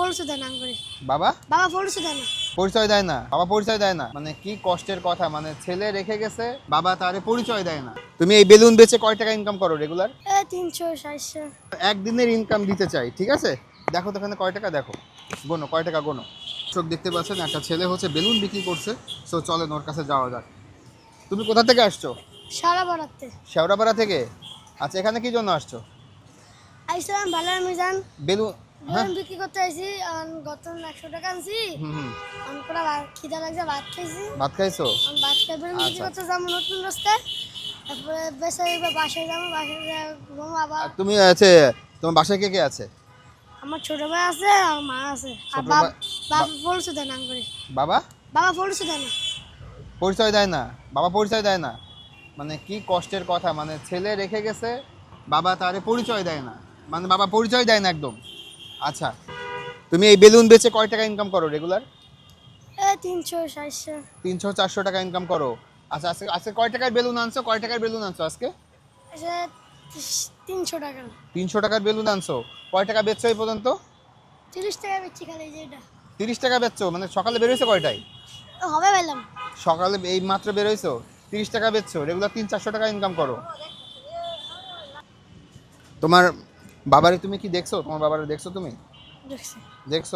পরিচয় দেয় না করে বাবা? বাবা পরিচয় দেয় না। পরিচয় দেয় না? বাবা পরিচয় দেয় না? মানে কি কষ্টের কথা? মানে ছেলে রেখে গেছে বাবা তারে পরিচয় দেয় না। তুমি এই বেলুন বেচে কয় টাকা ইনকাম করো রেগুলার তিনশো সাতশো একদিনের ইনকাম দিতে চাই ঠিক আছে? দেখো তো এখানে কয় টাকা দেখো। গোনো কয় টাকা গোনো। চোখ দেখতে পাচ্ছেন একটা ছেলে হচ্ছে বেলুন বিক্রি করছে সো চলেন ওর কাছে যাওয়া যাক। তুমি কোথা থেকে আসছো? বাড়াতে শেওড়াপাড়া থেকে? আচ্ছা এখানে কি জন্য আসছো? আইসলাম ভালো মিজান। বেলুন হ্যাঁ। বিক্রি করতে আইসি আর গত একশো টাকা আনছি। হুম আমি পুরো খিদা লাগছে ভাত খাইছি। ভাত খাইছো? আমি ভাত খাই বেলুন বিক্রি আচ্ছা। করতে যাব নতুন রাস্তায়। তারপরে বেসে এবার বাসায় যাব বাসায় ঘুমো আবার তুমি আছে তোমার বাসায় কে কে আছে? আমার ছোট ভাই আছে আর মা আছে। আর বাবা পরিচয় দেয় না করে। বাবা? বাবা পরিচয় দেয় না পরিচয় দেয় না। বাবা পরিচয় দেয় না। মানে কি কষ্টের কথা মানে ছেলে রেখে গেছে বাবা তারে পরিচয় দেয় না। মানে বাবা পরিচয় দেয় না একদম। আচ্ছা তুমি এই বেলুন বেচে কয় টাকা ইনকাম করো রেগুলার এ তিনশো সাতশো তিনশো চারশো টাকা ইনকাম করো। আচ্ছা আজকে আজকে কয় টাকার বেলুন আনছো? কয় টাকার বেলুন আনছো আজকে? এসে তিনশো টাকা। তিনশো টাকার বেলুন আনছো। কয় টাকা বেচছো এই পর্যন্ত? তিরিশ টাকা বেচছি খালি এই যে এটা। তিরিশ টাকা বেচছো? মানে সকালে বেরোইছো কয়টায়? হবে পেলাম সকালে এই মাত্র বেরোইছো তিরিশ টাকা বেচছো? রেগুলার তিন চারশো টাকা ইনকাম করো। তোমার বাবারে তুমি কি দেখছ? তোমার বাবারে দেখছ তুমি? দেখছি। দেখছ?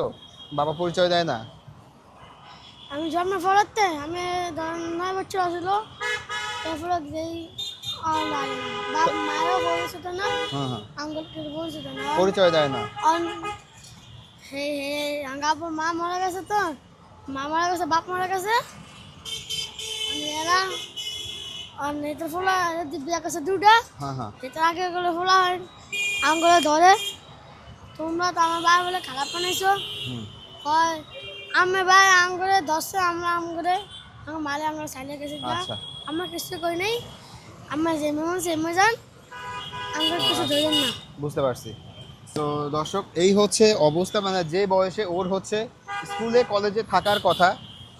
বাবা পরিচয় দেয় না? আমি জন্ম পড়াতে আমি নয় বছর আসলো তারপরে না হ্যাঁ হ্যাঁ। পরিচয় দেয় না? হে হে আঙ্গাপুর মা মারা গেছে তো? মা মারা গেছে বাপ মারা গেছে? এরা আর নেতার ফোলা বিয়া গেছে দুটা হ্যাঁ হ্যাঁ। আগে গেলে ফোলা হয়। আঙ্গুলে ধরে তোমরা তো আমার ভাই বলে খারাপ বানাইছো। হয় আমি ভাই আঙ্গুরে ধরছে আমরা আঙ্গুরে আমার মালে আমরা সাইলে গেছি আচ্ছা। আমরা কিছু করি নাই আমরা যে মেমন সে যান আঙ্গুর কিছু ধরেন না। বুঝতে পারছি। তো দর্শক এই হচ্ছে অবস্থা মানে যে বয়সে ওর হচ্ছে স্কুলে কলেজে থাকার কথা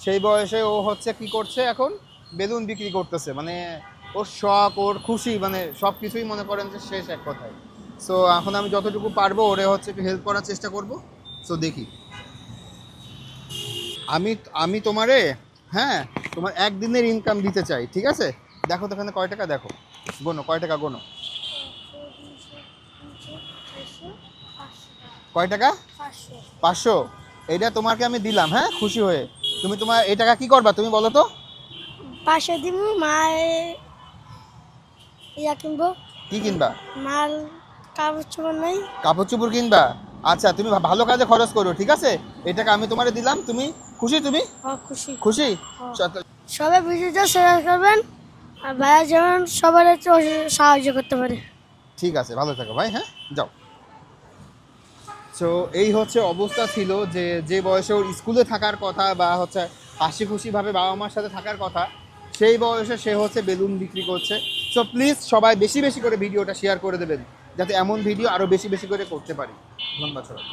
সেই বয়সে ও হচ্ছে কি করছে এখন? বেলুন বিক্রি করতেছে। মানে ওর শখ ওর খুশি মানে সব কিছুই মনে করেন যে শেষ এক কথায়। সো এখন আমি যতটুকু পারব ওরে হচ্ছে একটু হেল্প করার চেষ্টা করব। সো দেখি। আমি আমি তোমারে হ্যাঁ তোমার একদিনের ইনকাম দিতে চাই ঠিক আছে? দেখো তো এখানে কয় টাকা? দেখো। গোনো কয় টাকা গোনো? কয় টাকা? পাঁচশো। এটা তোমাকে আমি দিলাম হ্যাঁ খুশি হয়ে। তুমি তোমার এই টাকা কি করবা তুমি বলো তো? পাঁচশো দিব মায়ে ইয়া কিনবো। কি কিনবা? মাল কাপড় চোপড় নাই। কাপড় চোপড় কিনবা? আচ্ছা তুমি ভালো কাজে খরচ করো ঠিক আছে? এই টাকা আমি তোমারে দিলাম তুমি খুশি তুমি? খুশি। খুশি? হ্যাঁ। সবাই ভিডিওটা শেয়ার করবেন আর ভাইয়া যেমন সবার একটু সাহায্য করতে পারে। ঠিক আছে ভালো থাকো ভাই হ্যাঁ? যাও। তো এই হচ্ছে অবস্থা ছিল যে যে বয়সে ওর স্কুলে থাকার কথা বা হচ্ছে হাসি খুশিভাবে বাবা মার সাথে থাকার কথা সেই বয়সে সে হচ্ছে বেলুন বিক্রি করছে। সো প্লিজ সবাই বেশি বেশি করে ভিডিওটা শেয়ার করে দেবেন। যাতে এমন ভিডিও আরও বেশি বেশি করে করতে পারি। ধন্যবাদ সবাই